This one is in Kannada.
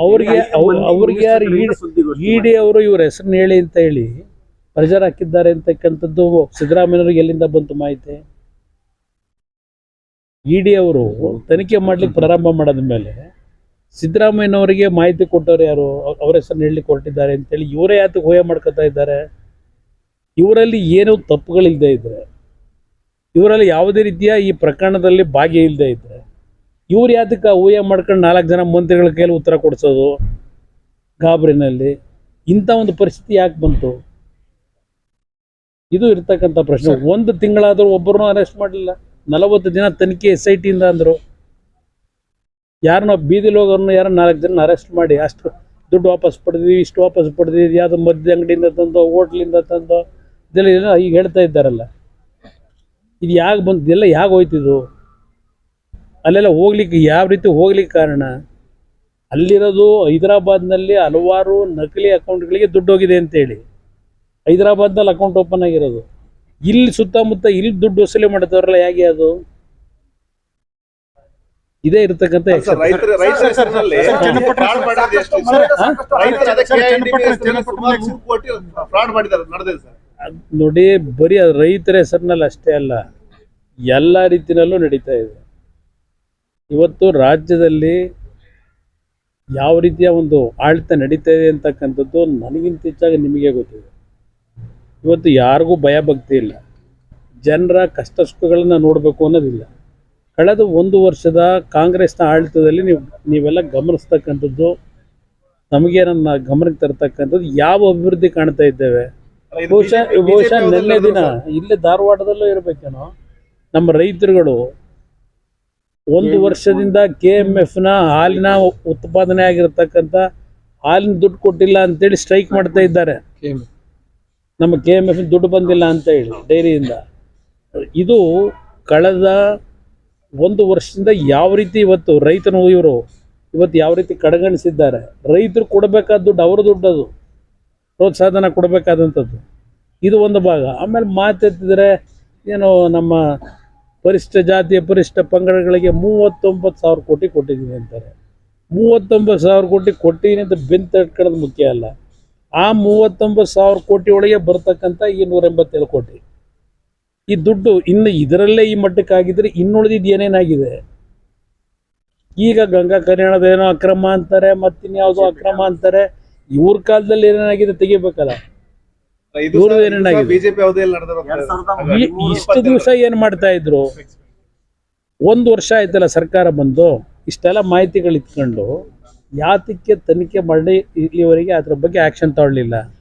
ಅವ್ರಿಗೆ ಅವ್- ಅವ್ರಿಗೆ ಯಾರು ಇಡಿ ಅವರು ಇವ್ರ ಹೆಸರನ್ನ ಹೇಳಿ ಅಂತ ಹೇಳಿ ಪ್ರೆಜರ್ ಹಾಕಿದ್ದಾರೆ ಅಂತಕ್ಕಂಥದ್ದು ಸಿದ್ದರಾಮಯ್ಯವ್ರಿಗೆ ಎಲ್ಲಿಂದ ಬಂತು ಮಾಹಿತಿ? ಇಡಿ ಅವರು ತನಿಖೆ ಮಾಡ್ಲಿಕ್ಕೆ ಪ್ರಾರಂಭ ಮಾಡದ ಮೇಲೆ ಸಿದ್ದರಾಮಯ್ಯನವರಿಗೆ ಮಾಹಿತಿ ಕೊಟ್ಟವ್ರು ಯಾರು? ಅವ್- ಅವ್ರ ಹೆಸರನ್ನ ಹೇಳಲಿಕ್ಕೆ ಅಂತ ಅಂತೇಳಿ ಇವರೇ ಯಾತಕ್ಕೆ ಹೋಯ ಮಾಡ್ಕೊತಾ ಇದ್ದಾರೆ? ಇವರಲ್ಲಿ ಏನು ತಪ್ಪುಗಳಿಲ್ಲದೆ ಇದ್ರೆ? ಇವರಲ್ಲಿ ಯಾವುದೇ ರೀತಿಯ ಈ ಪ್ರಕರಣದಲ್ಲಿ ಭಾಗಿ ಇಲ್ಲದೆ ಇದ್ರೆ? ಇವ್ರು ಯಾತಕ್ಕೆ ಊಹೆ ಮಾಡ್ಕೊಂಡು ನಾಲ್ಕು ಜನ ಮಂತ್ರಿಗಳ ಕೈಯಲ್ಲಿ ಉತ್ತರ ಕೊಡಿಸೋದು ಗಾಬರಿನಲ್ಲಿ ಇಂಥ ಒಂದು ಪರಿಸ್ಥಿತಿ ಯಾಕೆ ಬಂತು? ಇದು ಇರ್ತಕ್ಕಂಥ ಪ್ರಶ್ನೆ. ಒಂದು ತಿಂಗಳಾದರೂ ಒಬ್ಬರನ್ನೂ ಅರೆಸ್ಟ್ ಮಾಡಲಿಲ್ಲ. ನಲವತ್ತು ದಿನ ತನಿಖೆ ಎಸ್ ಐ ಟಿಯಿಂದ ಅಂದರು. ಯಾರನ್ನ ಬೀದಿಲಿ ಹೋಗೋರನ್ನ ಯಾರು ನಾಲ್ಕು ಜನ ಅರೆಸ್ಟ್ ಮಾಡಿ ಅಷ್ಟು ದುಡ್ಡು ವಾಪಸ್ ಪಡೆದಿವಿ ಇಷ್ಟು ವಾಪಸ್ ಪಡೆದಿವಿ ಯಾವುದೋ ಮದ್ಯ ಅಂಗಡಿಯಿಂದ ತಂದೋ ಹೋಟ್ಲಿಂದ ತಂದೋ ಇದೆಲ್ಲ ಈಗ ಹೇಳ್ತಾ ಇದ್ದಾರಲ್ಲ. ಇದು ಯಾಕೆ ಬಂತು? ಇದೆಲ್ಲ ಯಾಕೆ ಹೋಯ್ತಿದು ಅಲ್ಲೆಲ್ಲ ಹೋಗ್ಲಿಕ್ಕೆ ಯಾವ ರೀತಿ ಹೋಗ್ಲಿಕ್ಕೆ ಕಾರಣ? ಅಲ್ಲಿರೋದು ಹೈದರಾಬಾದ್ನಲ್ಲಿ ಹಲವಾರು ನಕಲಿ ಅಕೌಂಟ್ಗಳಿಗೆ ದುಡ್ಡು ಹೋಗಿದೆ ಅಂತೇಳಿ. ಹೈದರಾಬಾದ್ನಲ್ಲಿ ಅಕೌಂಟ್ ಓಪನ್ ಆಗಿರೋದು. ಇಲ್ಲಿ ಸುತ್ತಮುತ್ತ ಇಲ್ಲಿ ದುಡ್ಡು ವಸೂಲಿ ಮಾಡ್ತಾರಲ್ಲ ಹೇಗೆ ಅದು? ಇದೇ ಇರತಕ್ಕಂತ ನೋಡಿ ಬರೀ ರೈತರ ಹೆಸರಿನಲ್ಲಿ ಅಷ್ಟೇ ಅಲ್ಲ. ಎಲ್ಲ ರೀತಿನಲ್ಲೂ ನಡೀತಾ ಇದೆ. ಇವತ್ತು ರಾಜ್ಯದಲ್ಲಿ ಯಾವ ರೀತಿಯ ಒಂದು ಆಡಳಿತ ನಡೀತಾ ಇದೆ ಅಂತಕ್ಕಂಥದ್ದು ನನಗಿಂತ ಹೆಚ್ಚಾಗಿ ನಿಮಗೆ ಗೊತ್ತಿದೆ. ಇವತ್ತು ಯಾರಿಗೂ ಭಯ ಭಕ್ತಿ ಇಲ್ಲ. ಜನರ ಕಷ್ಟ ಸುಖಗಳನ್ನು ನೋಡಬೇಕು ಅನ್ನೋದಿಲ್ಲ. ಕಳೆದ ಒಂದು ವರ್ಷದ ಕಾಂಗ್ರೆಸ್ನ ಆಡಳಿತದಲ್ಲಿ ನೀವು ನೀವೆಲ್ಲ ಗಮನಿಸ್ತಕ್ಕಂಥದ್ದು ನಮಗೆ ನನ್ನ ಗಮನಕ್ಕೆ ತರ್ತಕ್ಕಂಥದ್ದು ಯಾವ ಅಭಿವೃದ್ಧಿ ಕಾಣ್ತಾ ಇದ್ದೇವೆ. ಬಹುಶಃ ಬಹುಶಃ ನಿನ್ನೆ ದಿನ. ಇಲ್ಲೇ ಧಾರವಾಡದಲ್ಲೂ ಇರಬೇಕೇನೋ. ನಮ್ಮ ರೈತರುಗಳು ಒಂದು ವರ್ಷದಿಂದ ಕೆ ಎಂ ಎಫ್ನ ಹಾಲಿನ ಉತ್ಪಾದನೆ ಆಗಿರತಕ್ಕಂತ ಹಾಲಿನ ದುಡ್ಡು ಕೊಟ್ಟಿಲ್ಲ ಅಂತೇಳಿ ಸ್ಟ್ರೈಕ್ ಮಾಡ್ತಾ ಇದ್ದಾರೆ. ನಮ್ಮ ಕೆ ಎಂ ಎಫ್ ದುಡ್ಡು ಬಂದಿಲ್ಲ ಅಂತ ಹೇಳಿ ಡೈರಿಯಿಂದ. ಇದು ಕಳೆದ ಒಂದು ವರ್ಷದಿಂದ ಯಾವ ರೀತಿ ಇವತ್ತು ರೈತನು ಇವರು ಇವತ್ತು ಯಾವ ರೀತಿ ಕಡೆಗಣಿಸಿದ್ದಾರೆ. ರೈತರು ಕೊಡಬೇಕಾದ ದುಡ್ಡು ಅವರ ದುಡ್ಡು ಅದು. ಪ್ರೋತ್ಸಾಹನ ಕೊಡಬೇಕಾದಂಥದ್ದು. ಇದು ಒಂದು ಭಾಗ. ಆಮೇಲೆ ಮಾತೆತ್ತಿದ್ರೆ ಏನು ನಮ್ಮ ಪರಿಶಿಷ್ಟ ಜಾತಿಯ ಪರಿಷ್ಠ ಪಂಗಡಗಳಿಗೆ ಮೂವತ್ತೊಂಬತ್ತು ಸಾವಿರ ಕೋಟಿ ಕೊಟ್ಟಿದ್ದೀನಿ ಅಂತಾರೆ. ಮೂವತ್ತೊಂಬತ್ತು ಸಾವಿರ ಕೋಟಿ ಕೊಟ್ಟಿದ್ದೀನಿ ಅಂತ ಬೆನ್ ತಟ್ಕೊಳ್ಳೋದು ಮುಖ್ಯ ಅಲ್ಲ. ಆ ಮೂವತ್ತೊಂಬತ್ತು ಸಾವಿರ ಕೋಟಿ ಒಳಗೆ ಬರ್ತಕ್ಕಂಥ ಈ ನೂರ ಎಂಬತ್ತೇಳು ಕೋಟಿ. ಈ ದುಡ್ಡು ಇನ್ನು ಇದರಲ್ಲೇ ಈ ಮಟ್ಟಕ್ಕಾಗಿದ್ರೆ ಇನ್ನುಳಿದಿದ್ದು ಏನೇನಾಗಿದೆ ಈಗ ಗಂಗಾ ಕಲ್ಯಾಣದ ಏನೋ ಅಕ್ರಮ ಅಂತಾರೆ, ಮತ್ತಿನ್ಯಾವುದೋ ಅಕ್ರಮ ಅಂತಾರೆ. ಇವ್ರ ಕಾಲದಲ್ಲಿ ಏನೇನಾಗಿದೆ ತೆಗಿಬೇಕಲ್ಲ ಇದು ಇವ್ರದ್ದು ಸರ್, ಏನೇನಾಗಿದೆ? ಇದು ಬಿಜೆಪಿ ಇಷ್ಟು ದಿವಸ ಏನ್ ಮಾಡ್ತಾ ಇದ್ರು? ಒಂದು ವರ್ಷ ಆಯ್ತಲ್ಲ ಸರ್ಕಾರ ಬಂದು ಇಷ್ಟೆಲ್ಲ ಮಾಹಿತಿಗಳು ಇಟ್ಕೊಂಡು ಯಾತಕ್ಕೆ ತನಿಖೆ ಮಾಡಿ ಇಲ್ಲಿವರೆಗೆ ಅದ್ರ ಬಗ್ಗೆ ಆಕ್ಷನ್ ತಗೊಳ್ಳಿಲ್ಲ?